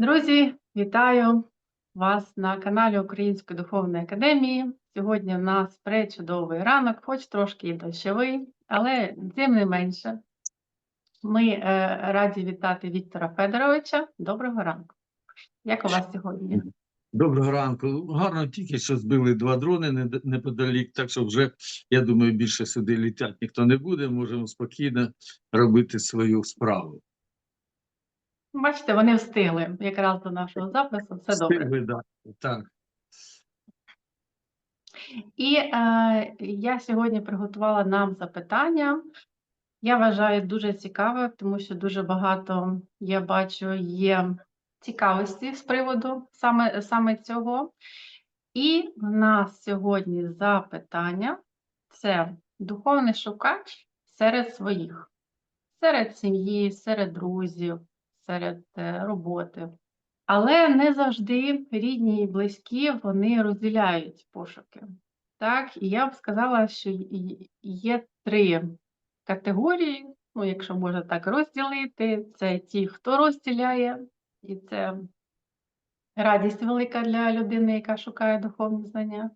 Друзі, вітаю вас на каналі Української духовної академії. Сьогодні в нас пречудовий ранок, хоч трошки і дощовий, але тим не менше. Ми е, раді вітати Віктора Федоровича. Доброго ранку. Як у вас сьогодні? Доброго ранку. Гарно тільки що збили два дрони неподалік, так що вже, я думаю, більше сюди літати ніхто не буде. Можемо спокійно робити свою справу. Бачите, вони встигли якраз до нашого запису. Все добре. Да. Так. І е, я сьогодні приготувала нам запитання. Я вважаю дуже цікаве, тому що дуже багато я бачу є цікавості з приводу саме, саме цього. І в нас сьогодні запитання це духовний шукач серед своїх, серед сім'ї, серед друзів, серед е, роботи. Але не завжди рідні і близькі вони розділяють пошуки. Так, і я б сказала, що є три категорії, ну, якщо можна так розділити, це ті, хто розділяє, і це радість велика для людини, яка шукає духовні знання.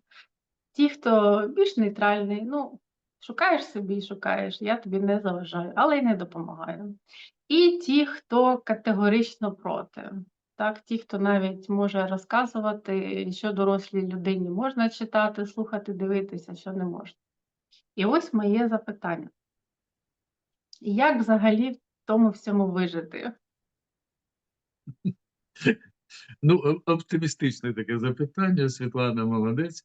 Ті, хто більш нейтральний, ну, шукаєш собі, шукаєш, я тобі не заважаю, але й не допомагаю. І ті, хто категорично проти. Так, ті, хто навіть може розказувати, що дорослій людині можна читати, слухати, дивитися, що не можна. І ось моє запитання. Як взагалі в тому всьому вижити? Ну, оптимістичне таке запитання, Світлана молодець.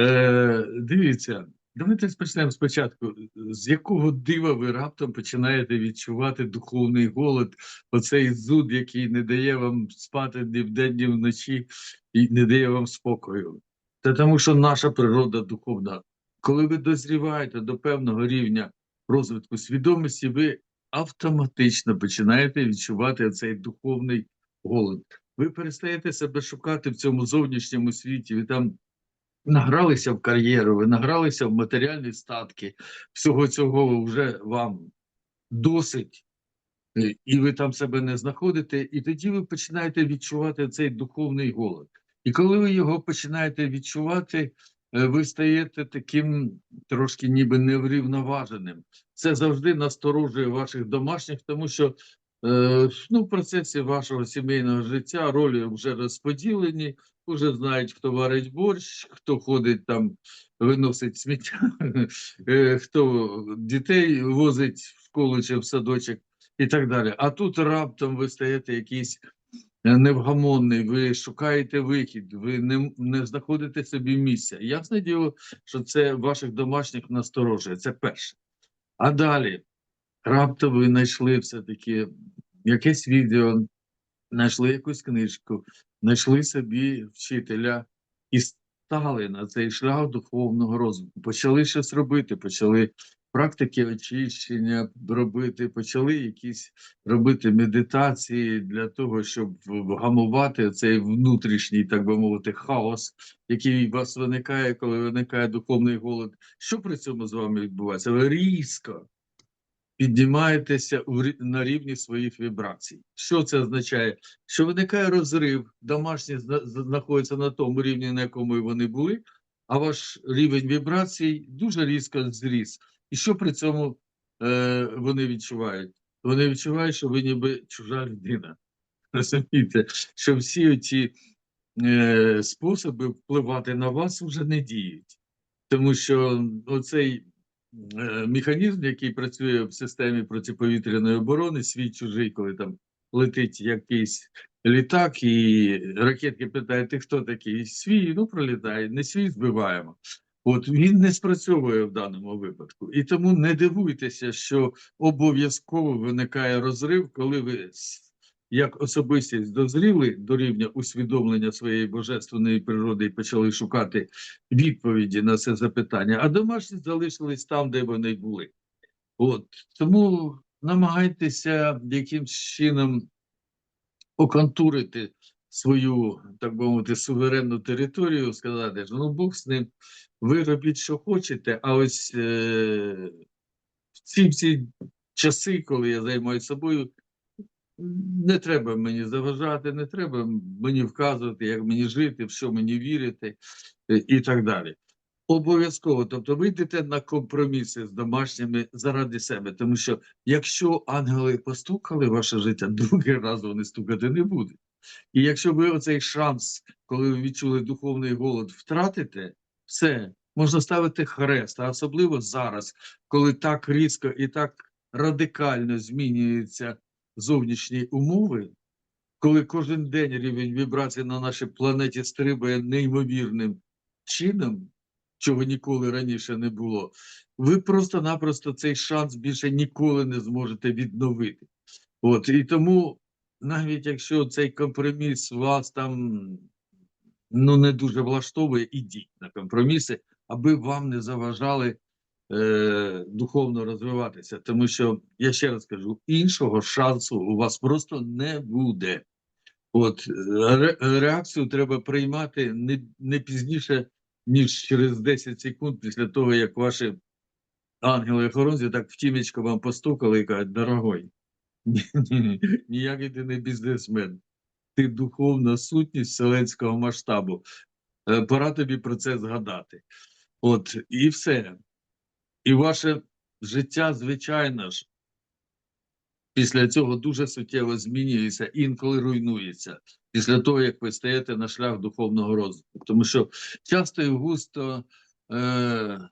Е, дивіться, давайте почнемо спочатку. З якого дива ви раптом починаєте відчувати духовний голод, оцей зуд, який не дає вам спати ні вдень, ні вночі, і не дає вам спокою? Це тому, що наша природа духовна. Коли ви дозріваєте до певного рівня розвитку свідомості, ви автоматично починаєте відчувати цей духовний голод. Ви перестаєте себе шукати в цьому зовнішньому світі, ви там награлися в кар'єру, ви награлися в матеріальні статки, всього цього вже вам досить, і ви там себе не знаходите, і тоді ви починаєте відчувати цей духовний голод. І коли ви його починаєте відчувати, е, ви стаєте таким трошки ніби неврівноваженим. Це завжди насторожує ваших домашніх, тому що Е, ну, в процесі вашого сімейного життя ролі вже розподілені, вже знають, хто варить борщ, хто ходить там, виносить сміття, е, хто дітей возить в школу чи в садочок і так далі. А тут раптом ви стаєте якийсь невгамонний, ви шукаєте вихід, ви не, не знаходите собі місця. Ясне діло, що це ваших домашніх насторожує. Це перше. А далі раптом ви знайшли все-таки якесь відео, знайшли якусь книжку, знайшли собі вчителя і стали на цей шлях духовного розвитку. Почали щось робити, почали практики очищення робити, почали якісь робити медитації для того, щоб вгамувати цей внутрішній, так би мовити, хаос, який у вас виникає, коли виникає духовний голод. Що при цьому з вами відбувається? Різко піднімаєтеся на рівні своїх вібрацій. Що це означає? Що виникає розрив, домашні зна- знаходяться на тому рівні, на якому вони були, а ваш рівень вібрацій дуже різко зріс. І що при цьому е, вони відчувають? Вони відчувають, що ви ніби чужа людина. Розумієте, що всі ці е, способи впливати на вас вже не діють. Тому що оцей механізм, який працює в системі протиповітряної оборони, свій чужий, коли там летить якийсь літак, і ракетки питають, ти хто такий? Свій, ну пролітає, не свій збиваємо. От він не спрацьовує в даному випадку. І тому не дивуйтеся, що обов'язково виникає розрив, коли ви як особистість дозріли до рівня усвідомлення своєї божественної природи і почали шукати відповіді на це запитання, а домашні залишились там, де вони були. От тому намагайтеся якимсь чином оконтурити свою, так би мовити, суверенну територію, сказати, що ну Бог з ним, ви робіть, що хочете, а ось е, в ці всі часи, коли я займаюся собою, Не треба мені заважати, не треба мені вказувати, як мені жити, в що мені вірити е, і так далі. Обов'язково, тобто ви йдете на компроміси з домашніми заради себе, тому що якщо ангели постукали ваше життя, другий раз вони стукати не будуть. І якщо ви оцей шанс, коли ви відчули духовний голод, втратите, все, можна ставити хрест, а особливо зараз, коли так різко і так радикально змінюються зовнішні умови, коли кожен день рівень вібрацій на нашій планеті стрибає неймовірним чином, чого ніколи раніше не було, ви просто-напросто цей шанс більше ніколи не зможете відновити. От і тому, навіть якщо цей компроміс вас там ну не дуже влаштовує, ідіть на компроміси, аби вам не заважали е, духовно розвиватися. Тому що я ще раз кажу, іншого шансу у вас просто не буде. От е, ре- реакцію треба приймати не, не пізніше, ніж через 10 секунд після того, як ваші ангели охоронці так в тімечко вам постукали і кажуть, дорогой, ні- ні- ніякий ти не бізнесмен. Ти духовна сутність вселенського масштабу. Е, Пора тобі про це згадати. От, і все. І ваше життя, звичайно ж, після цього дуже суттєво змінюється, інколи руйнується, після того, як ви стаєте на шлях духовного розвитку. Тому що часто і густо е,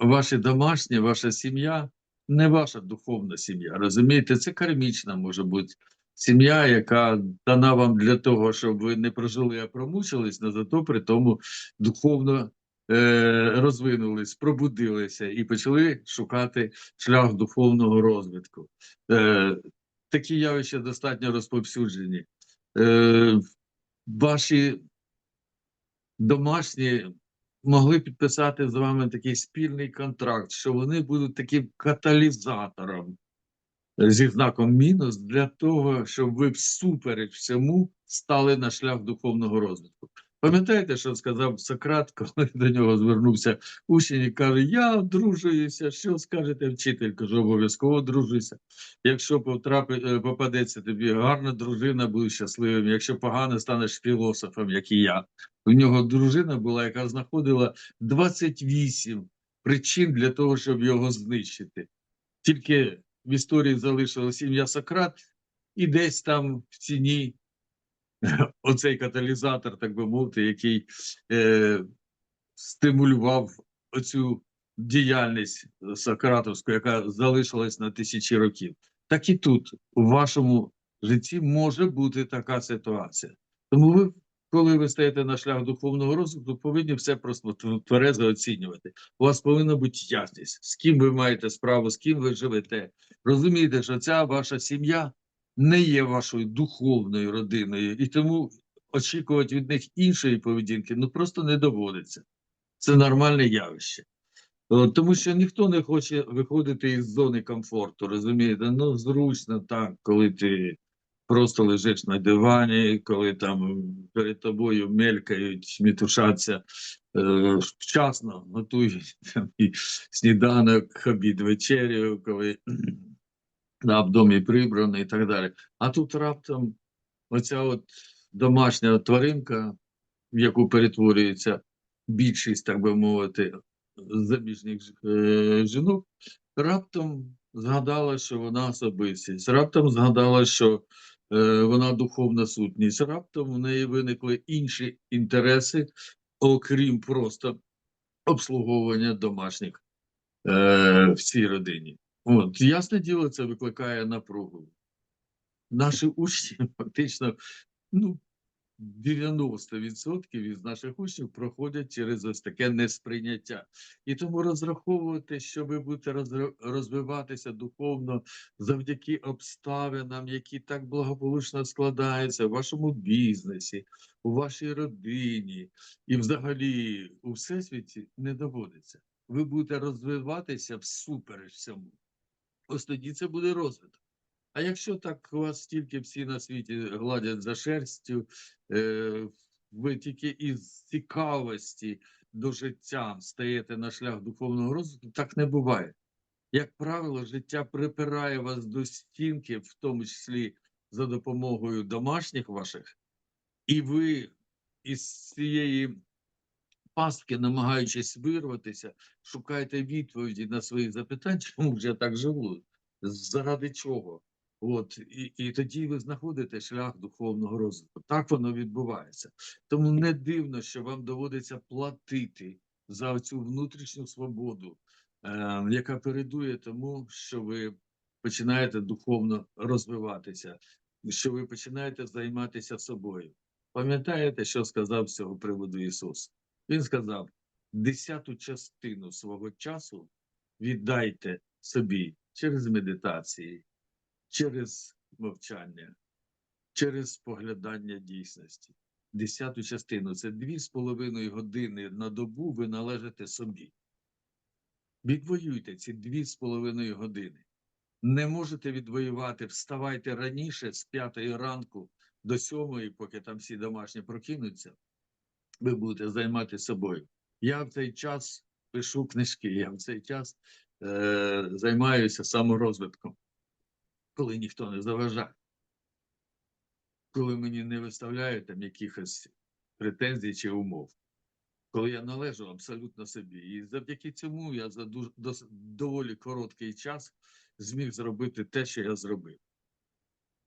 ваші домашні, ваша сім'я не ваша духовна сім'я. Розумієте, це кармічна може бути сім'я, яка дана вам для того, щоб ви не прожили, а промучились, але зато при тому духовно розвинулись, пробудилися і почали шукати шлях духовного розвитку. Е, такі явища достатньо розповсюджені. Е, ваші домашні могли підписати з вами такий спільний контракт, що вони будуть таким каталізатором е, зі знаком мінус для того, щоб ви всупереч всьому стали на шлях духовного розвитку. Пам'ятаєте, що сказав Сократ, коли до нього звернувся учень і каже: Я одружуюся, що скажете вчитель? Кажу, обов'язково одружуйся. Якщо е, попадеться тобі гарна дружина, будеш щасливим. Якщо погано, станеш філософом, як і я. У нього дружина була, яка знаходила 28 причин для того, щоб його знищити. Тільки в історії залишилось ім'я Сократ, і десь там в ціні оцей каталізатор, так би мовити, який е, стимулював оцю діяльність Сократовську, яка залишилась на тисячі років. Так і тут, у вашому житті, може бути така ситуація. Тому ви, коли ви стаєте на шлях духовного розвитку, повинні все просто тв- тверезо оцінювати. У вас повинна бути ясність, з ким ви маєте справу, з ким ви живете. Розумієте, що ця ваша сім'я не є вашою духовною родиною, і тому очікувати від них іншої поведінки ну просто не доводиться. Це нормальне явище. Тому що ніхто не хоче виходити із зони комфорту, розумієте? Ну, зручно так, коли ти просто лежиш на дивані, коли там перед тобою мелькають, мітушаться, е, вчасно готують там, і сніданок, обід, вечерю, коли на в домі прибрано і так далі. А тут раптом оця от домашня тваринка, в яку перетворюється більшість, так би мовити, заміжніх е, жінок, раптом згадала, що вона особистість, раптом згадала, що е, вона духовна сутність, раптом в неї виникли інші інтереси, окрім просто обслуговування домашніх е, в цій родині. От, ясне діло, це викликає напругу. Наші учні фактично, ну, 90% із наших учнів проходять через ось таке несприйняття. І тому розраховувати, що ви будете розвиватися духовно завдяки обставинам, які так благополучно складаються в вашому бізнесі, у вашій родині і взагалі у всесвіті не доводиться. Ви будете розвиватися всупереч цьому. Ось тоді це буде розвиток. А якщо так вас тільки всі на світі гладять за шерстю, е, ви тільки із цікавості до життя стаєте на шлях духовного розвитку, так не буває. Як правило, життя припирає вас до стінки, в тому числі за допомогою домашніх ваших, і ви із цієї пастки, намагаючись вирватися, шукаєте відповіді на свої запитання, чому ж я так живу, заради чого. От, і, і тоді ви знаходите шлях духовного розвитку. Так воно відбувається. Тому не дивно, що вам доводиться платити за цю внутрішню свободу, е, яка передує тому, що ви починаєте духовно розвиватися, що ви починаєте займатися собою. Пам'ятаєте, що сказав з цього приводу Ісус? Він сказав: десяту частину свого часу віддайте собі через медитації, через мовчання, через споглядання дійсності. Десяту частину це дві з половиною години на добу ви належите собі. Відвоюйте ці дві з половиною години. Не можете відвоювати, вставайте раніше з п'ятої ранку до сьомої, поки там всі домашні прокинуться, ви будете займатися собою. Я в цей час пишу книжки, я в цей час е, займаюся саморозвитком, коли ніхто не заважає, коли мені не виставляють там якихось претензій чи умов, коли я належу абсолютно собі. І завдяки цьому я за дуже, дос, доволі короткий час зміг зробити те, що я зробив.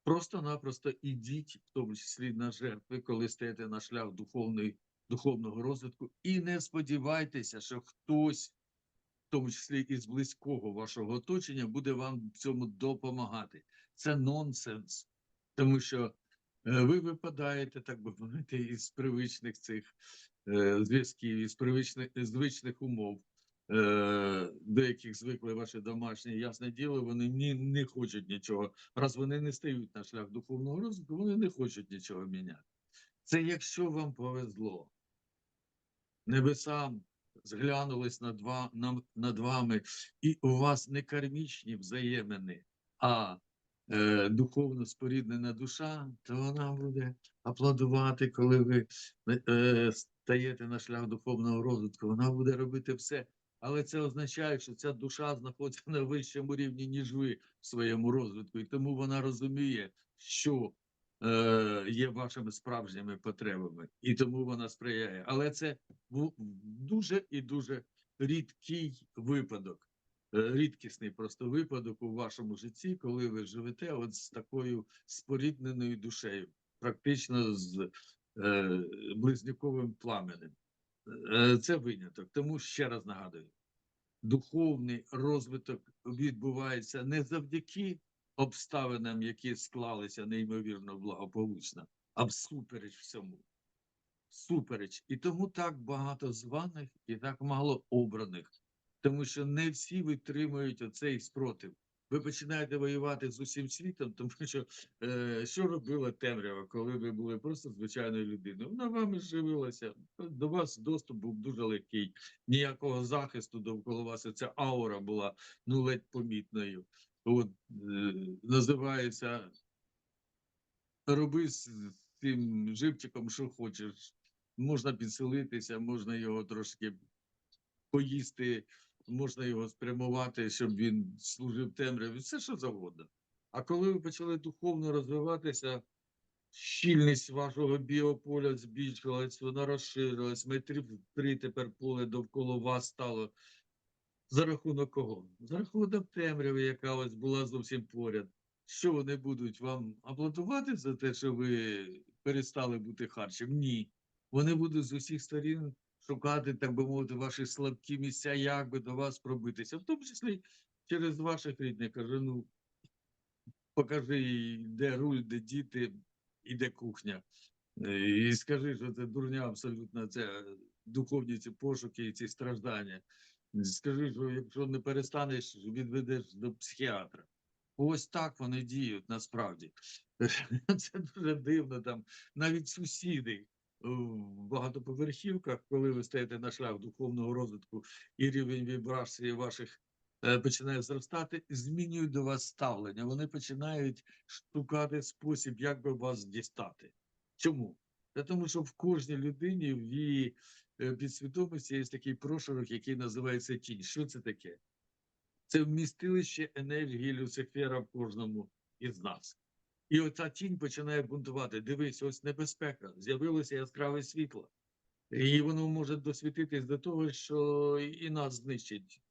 Просто-напросто ідіть, в тому числі на жертви, коли стаєте на шлях духовної, духовного розвитку, і не сподівайтеся, що хтось, в тому числі із близького вашого оточення, буде вам в цьому допомагати. Це нонсенс, тому що е, ви випадаєте, так би мовити, із привичних цих е, зв'язків, із привичних звичних умов. е, До яких звикли ваші домашні, ясне діло, вони ні, не хочуть нічого. Раз вони не стають на шлях духовного розвитку, вони не хочуть нічого міняти. Це якщо вам повезло. Небесам зглянулись над, ва- нам- над вами, і у вас не кармічні взаємини, а е, духовно споріднена душа, то вона буде аплодувати, коли ви е, стаєте на шлях духовного розвитку. Вона буде робити все. Але це означає, що ця душа знаходиться на вищому рівні, ніж ви в своєму розвитку, і тому вона розуміє, що є вашими справжніми потребами, і тому вона сприяє. Але це дуже і дуже рідкий випадок, е, рідкісний просто випадок у вашому житті, коли ви живете от з такою спорідненою душею, практично з е, близнюковим пламенем. Е, Це виняток. Тому ще раз нагадую: духовний розвиток відбувається не завдяки обставинам, які склалися неймовірно благополучно, а всупереч всьому. Супереч. І тому так багато званих і так мало обраних, тому що не всі витримують оцей спротив. Ви починаєте воювати з усім світом, тому що е, що робила темрява, коли ви були просто звичайною людиною? Вона вами живилася, до вас доступ був дуже легкий, ніякого захисту довкола вас. Ця аура була ну ледь помітною. От е, називається роби з цим живчиком, що хочеш. Можна підселитися, можна його трошки поїсти, можна його спрямувати, щоб він служив темряві, все що завгодно. А коли ви почали духовно розвиватися, щільність вашого біополя збільшилась, вона розширилась, метрів три тепер поле довкола вас стало. За рахунок кого? За рахунок темряви, яка ось була зовсім поряд. Що вони будуть вам аплодувати за те, що ви перестали бути харчем? Ні. Вони будуть з усіх сторін шукати, так би мовити, ваші слабкі місця, як би до вас пробитися, в тому числі через ваших рідних. Каже, ну покажи, де руль, де діти і де кухня. І скажи, що це дурня абсолютно, це духовні ці пошуки і ці страждання. Скажи, що якщо не перестанеш, відведеш до психіатра. Ось так вони діють насправді. Це дуже дивно. Там навіть сусіди в багатоповерхівках, коли ви стаєте на шлях духовного розвитку і рівень вібрації ваших е, починає зростати, змінюють до вас ставлення. Вони починають шукати спосіб, як би вас дістати. Чому? Тому що в кожній людині в її е, підсвідомості є такий прошарок, який називається тінь. Що це таке? Це вмістилище енергії Люцифера в кожному із нас. І оця тінь починає бунтувати. Дивись, ось небезпека, з'явилося яскраве світло. І воно може досвітитись до того, що і нас знищить.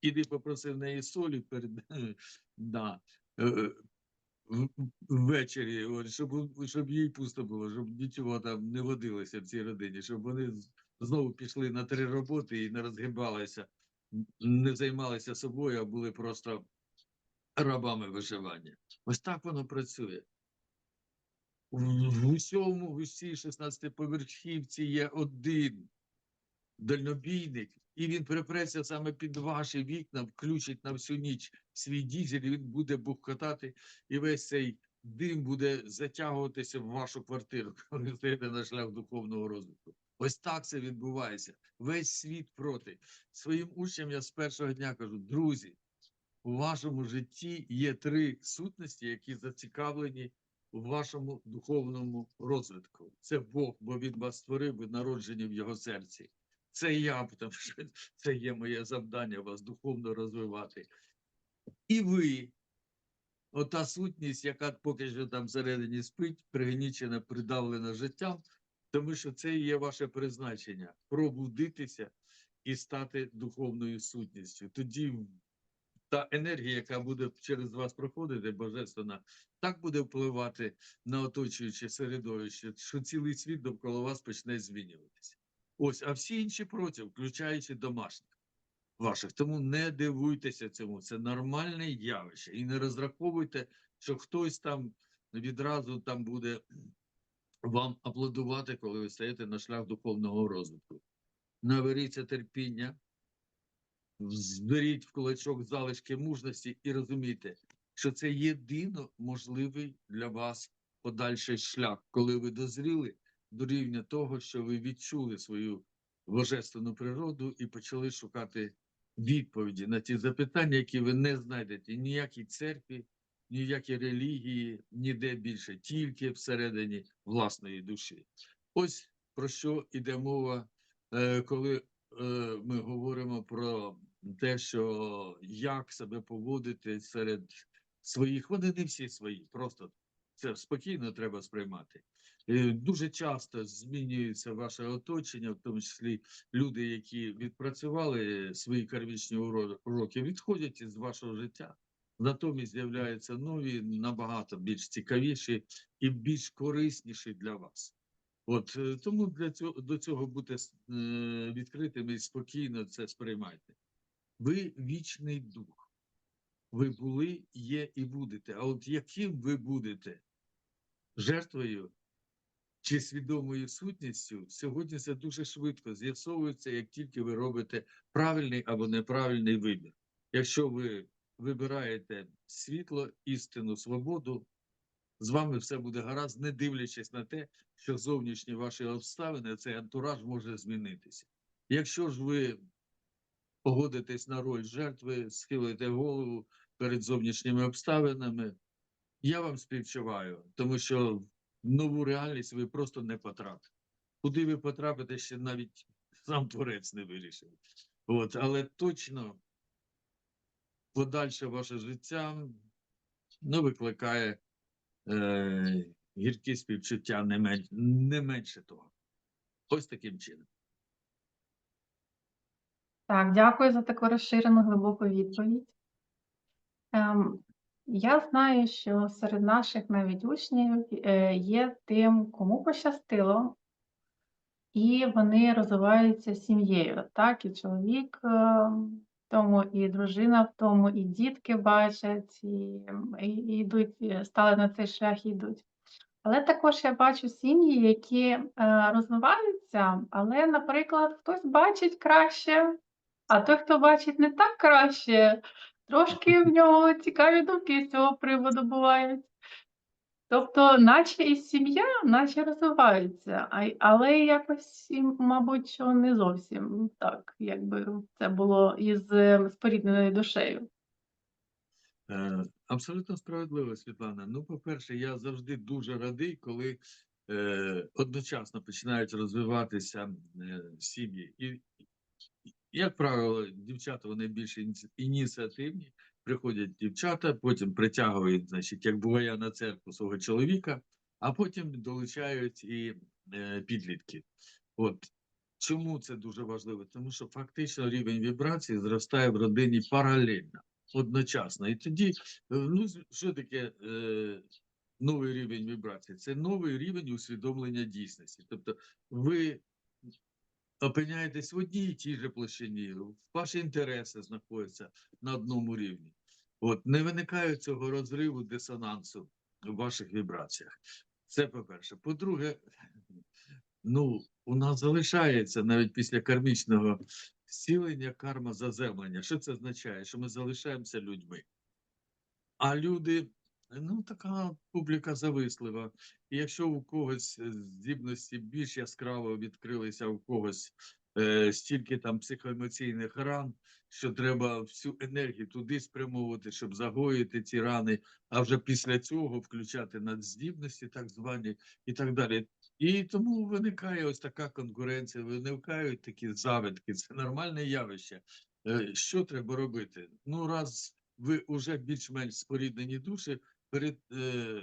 Іди попроси в неї солі перед да, е, в- ввечері, от, щоб, щоб їй пусто було, щоб нічого там не водилося в цій родині, щоб вони знову пішли на три роботи і не розгибалися, не займалися собою, а були просто рабами виживання. Ось так воно працює. В усьому, в усій 16-поверхівці є один дальнобійник, і він припреться саме під ваші вікна, включить на всю ніч свій дізель, і він буде бухкотати, і весь цей дим буде затягуватися в вашу квартиру, коли ви стаєте на шлях духовного розвитку. Ось так це відбувається. Весь світ проти. Своїм учням я з першого дня кажу: друзі, у вашому житті є три сутності, які зацікавлені у вашому духовному розвитку. Це Бог, бо Він вас створив, ви народжені в його серці. Це я, тому що це є моє завдання вас духовно розвивати. І ви, ота сутність, яка поки що там всередині спить, пригнічена, придавлена життям, тому що це є ваше призначення пробудитися і стати духовною сутністю. Тоді та енергія, яка буде через вас проходити, божественна, так буде впливати на оточуюче середовище, що цілий світ довкола вас почне змінюватися. Ось, а всі інші проти, включаючи домашніх ваших. Тому не дивуйтеся цьому. Це нормальне явище. І не розраховуйте, що хтось там відразу там буде вам аплодувати, коли ви стаєте на шлях духовного розвитку. Наберіться терпіння, зберіть в кулачок залишки мужності і розумійте, що це єдино можливий для вас подальший шлях, коли ви дозріли до рівня того, що ви відчули свою божественну природу і почали шукати відповіді на ті запитання, які ви не знайдете ні в якій церкві, ні в якій релігії, ніде більше, тільки всередині власної душі. Ось про що йде мова, е, коли е, ми говоримо про те, що як себе поводити серед своїх, вони не всі свої, просто це спокійно треба сприймати. Е, Дуже часто змінюється ваше оточення, в тому числі люди, які відпрацювали свої кармічні уроки, відходять із вашого життя. Натомість з'являються нові, набагато більш цікавіші і більш корисніші для вас. От е, тому для цього до цього бути е, відкритими і спокійно це сприймайте. Ви вічний дух. Ви були, є і будете. А от яким ви будете жертвою чи свідомою сутністю, сьогодні це дуже швидко з'ясовується, як тільки ви робите правильний або неправильний вибір. Якщо ви вибираєте світло, істину, свободу, з вами все буде гаразд, не дивлячись на те, що зовнішні ваші обставини, цей антураж може змінитися. Якщо ж ви погодитесь на роль жертви, схилите голову перед зовнішніми обставинами, я вам співчуваю, тому що в нову реальність ви просто не потрапите. Куди ви потрапите, ще навіть сам творець не вирішив. От, але точно подальше ваше життя ну, викликає е, гіркі співчуття не, мен, не менше того. Ось таким чином. Так, дякую за таку розширену глибоку відповідь. Ем, я знаю, що серед наших навіть учнів е, є тим, кому пощастило, і вони розвиваються сім'єю. Так, і чоловік е, в тому, і дружина в тому, і дітки бачать, і, і, і йдуть, е, стали на цей шлях і йдуть. Але також я бачу сім'ї, які розвиваються, але, наприклад, хтось бачить краще, а той, хто бачить не так краще, трошки в нього цікаві думки з цього приводу бувають. Тобто, наче і сім'я, наче розвивається, але якось, мабуть, що не зовсім так, якби це було із е, спорідненою душею. Е, Абсолютно справедливо, Світлана. Ну, по-перше, я завжди дуже радий, коли е, одночасно починають розвиватися е, сім'ї. І, як правило, дівчата вони більш ініціативні. Приходять дівчата, потім притягують, значить, як буває на церкву свого чоловіка, а потім долучають і е, підлітки. От чому це дуже важливо? Тому що фактично рівень вібрації зростає в родині паралельно, одночасно. І тоді, е, ну, що таке е, новий рівень вібрації? Це новий рівень усвідомлення дійсності. Тобто, ви опиняєтесь в одній і тій же площині, ваші інтереси знаходяться на одному рівні. От не виникає цього розриву дисонансу в ваших вібраціях. Це по-перше. По-друге, ну, у нас залишається навіть після кармічного зцілення карма заземлення. Що це означає? Що ми залишаємося людьми. А люди, ну, така публіка завислива. І якщо у когось е, здібності більш яскраво відкрилися, у когось е, стільки там психоемоційних ран, що треба всю енергію туди спрямовувати, щоб загоїти ці рани, а вже після цього включати надздібності, так звані, і так далі. І тому виникає ось така конкуренція, виникають такі завитки. Це нормальне явище. Е, Що треба робити? Ну, раз ви вже більш-менш споріднені душі,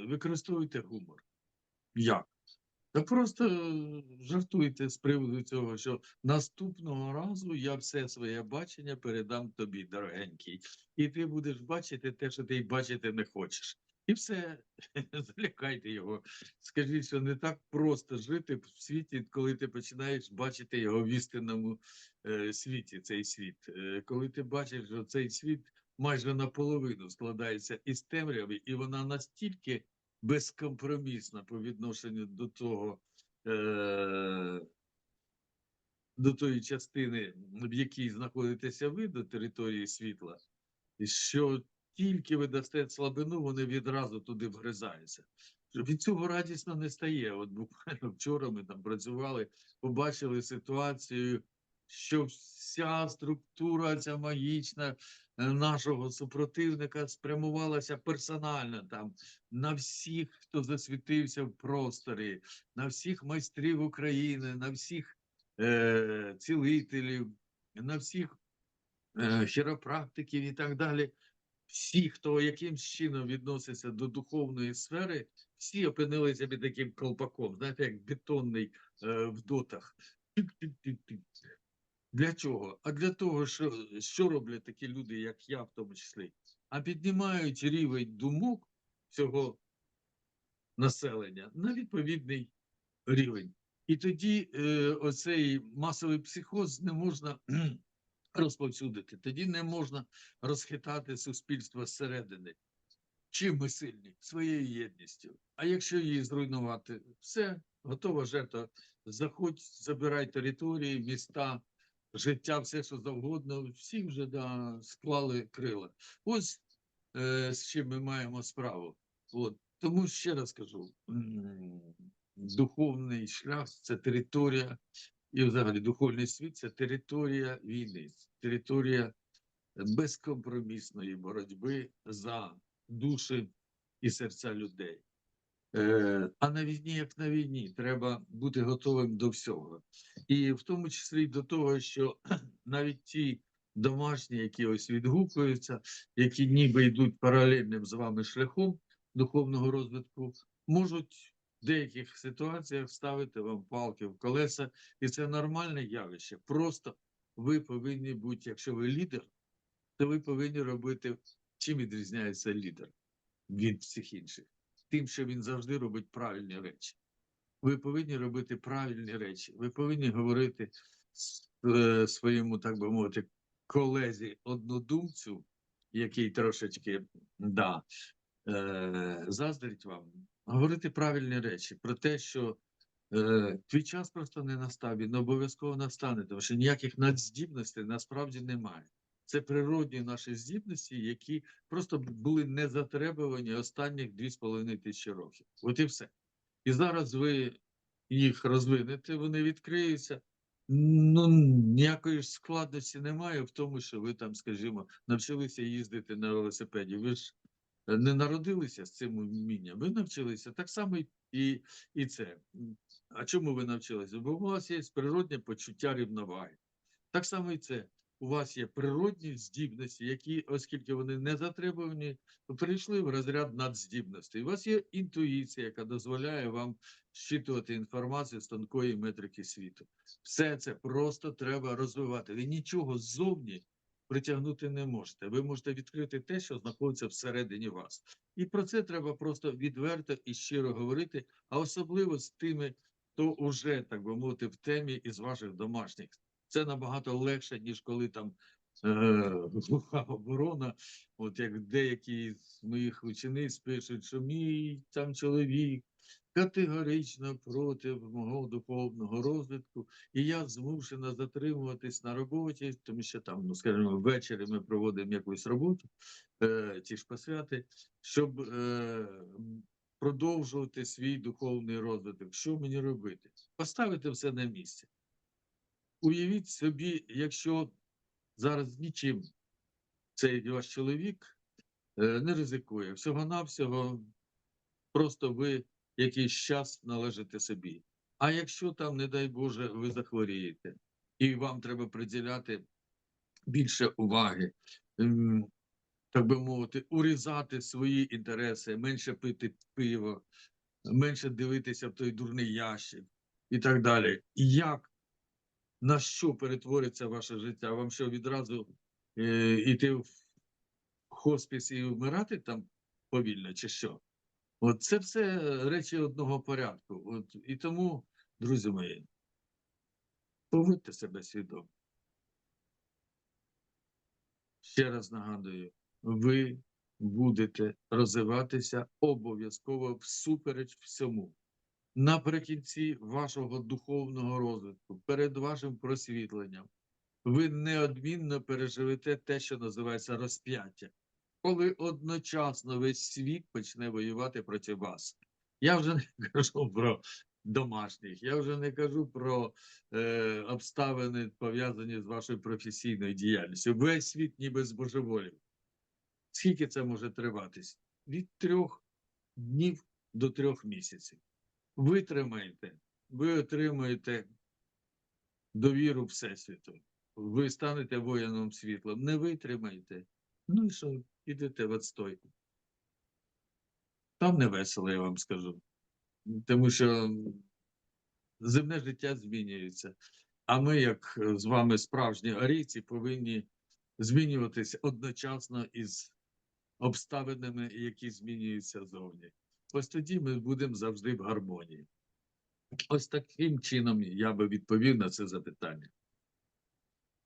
використовуйте гумор. Як? Та просто е, жартуйте з приводу цього, що наступного разу я все своє бачення передам тобі, дорогенький, і ти будеш бачити те, що ти й бачити не хочеш. І все, залякайте його. Скажіть, що не так просто жити в світі, коли ти починаєш бачити його в істинному е, світі, цей світ. Е, коли ти бачиш, що цей світ майже наполовину складається із темряви, і вона настільки безкомпромісна по відношенню до того, е, до тої частини, в якій знаходитеся ви до території світла, що тільки ви дасте слабину, вони відразу туди вгризаються. Від цього радісно не стає. От буквально вчора ми там працювали, побачили ситуацію, що вся структура ця магічна е, нашого супротивника спрямувалася персонально там на всіх, хто засвітився в просторі, на всіх майстрів України, на всіх е, цілителів, на всіх е, хіропрактиків і так далі. Всі, хто якимсь чином відноситься до духовної сфери, всі опинилися під таким колпаком, знаєте, як бетонний е, в дотах. Тик-тик-тик-тик. Для чого? А для того, що, що роблять такі люди, як я, в тому числі, а піднімають рівень думок цього населення на відповідний рівень. І тоді е, оцей масовий психоз не можна розповсюдити, тоді не можна розхитати суспільство зсередини. Чим ми сильні? Своєю єдністю. А якщо її зруйнувати, все, готова жертва. Заходь, забирай території, міста, життя, все, що завгодно, всі вже да, склали крила. Ось е, з чим ми маємо справу. От. Тому ще раз кажу: духовний шлях це територія, і взагалі духовний світ це територія війни, територія безкомпромісної боротьби за душі і серця людей. Е, а на війні, як на війні, треба бути готовим до всього. І в тому числі до того, що навіть ті домашні, які ось відгукуються, які ніби йдуть паралельним з вами шляхом духовного розвитку, можуть в деяких ситуаціях ставити вам палки в колеса, і це нормальне явище. Просто ви повинні бути, якщо ви лідер, то ви повинні робити, чим відрізняється лідер від всіх інших. Тим, що він завжди робить правильні речі. Ви повинні робити правильні речі. Ви повинні говорити е, своєму, так би мовити, колезі однодумцю, який трошечки да, е, заздрить вам, говорити правильні речі про те, що е, твій час просто не настав, він обов'язково настане, тому що ніяких надздібностей насправді немає. Це природні наші здібності, які просто були не затребувані останніх 2,5 тисячі років. От і все. І зараз ви їх розвинете, вони відкриються. Ну, ніякої ж складності немає в тому, що ви там, скажімо, навчилися їздити на велосипеді. Ви ж е, не народилися з цим вмінням, ви навчилися так само і, і, це. А чому ви навчилися? Бо у вас є природне почуття рівноваги. Так само і це. У вас є природні здібності, які, оскільки вони не затребувані, перейшли в розряд надздібностей. У вас є інтуїція, яка дозволяє вам щитувати інформацію з тонкої метрики світу. Все це просто треба розвивати. Ви нічого ззовні притягнути не можете. Ви можете відкрити те, що знаходиться всередині вас. І про це треба просто відверто і щиро говорити, а особливо з тими, хто уже, так би мовити, в темі із ваших домашніх. Це набагато легше, ніж коли там е, глуха оборона. От як деякі з моїх учениць пишуть, що мій там чоловік категорично проти мого духовного розвитку, і я змушена затримуватись на роботі, тому що там, ну скажімо, ввечері ми проводимо якусь роботу, е, ті ж посвяти, щоб е, продовжувати свій духовний розвиток. Що мені робити? Поставити все на місце. Уявіть собі, якщо зараз нічим цей ваш чоловік е, не ризикує, всього-навсього просто ви якийсь час належите собі. А якщо там, не дай Боже, ви захворієте, і вам треба приділяти більше уваги, так би мовити, урізати свої інтереси, менше пити пиво, менше дивитися в той дурний ящик і так далі. Як на що перетвориться ваше життя? Вам що відразу е, йти в хоспіс і вмирати там повільно, чи що? От це все речі одного порядку. От і тому, друзі мої, поводьте себе свідомо. Ще раз нагадую, ви будете розвиватися обов'язково всупереч всьому. Наприкінці вашого духовного розвитку, перед вашим просвітленням, ви неодмінно переживете те, що називається розп'яття, коли одночасно весь світ почне воювати проти вас. Я вже не кажу про домашніх, я вже не кажу про е, обставини, пов'язані з вашою професійною діяльністю. Весь світ ніби збожеволів. Скільки це може триватись? Від трьох днів до трьох місяців. Витримайте, ви отримаєте довіру Всесвіту. Ви станете воїном світлом. Не витримаєте. Ну і що, підете в отстой. Там не весело, я вам скажу. Тому що земне життя змінюється. А ми, як з вами справжні арійці, повинні змінюватися одночасно із обставинами, які змінюються зовні. Ось тоді ми будемо завжди в гармонії. Ось таким чином я би відповів на це запитання.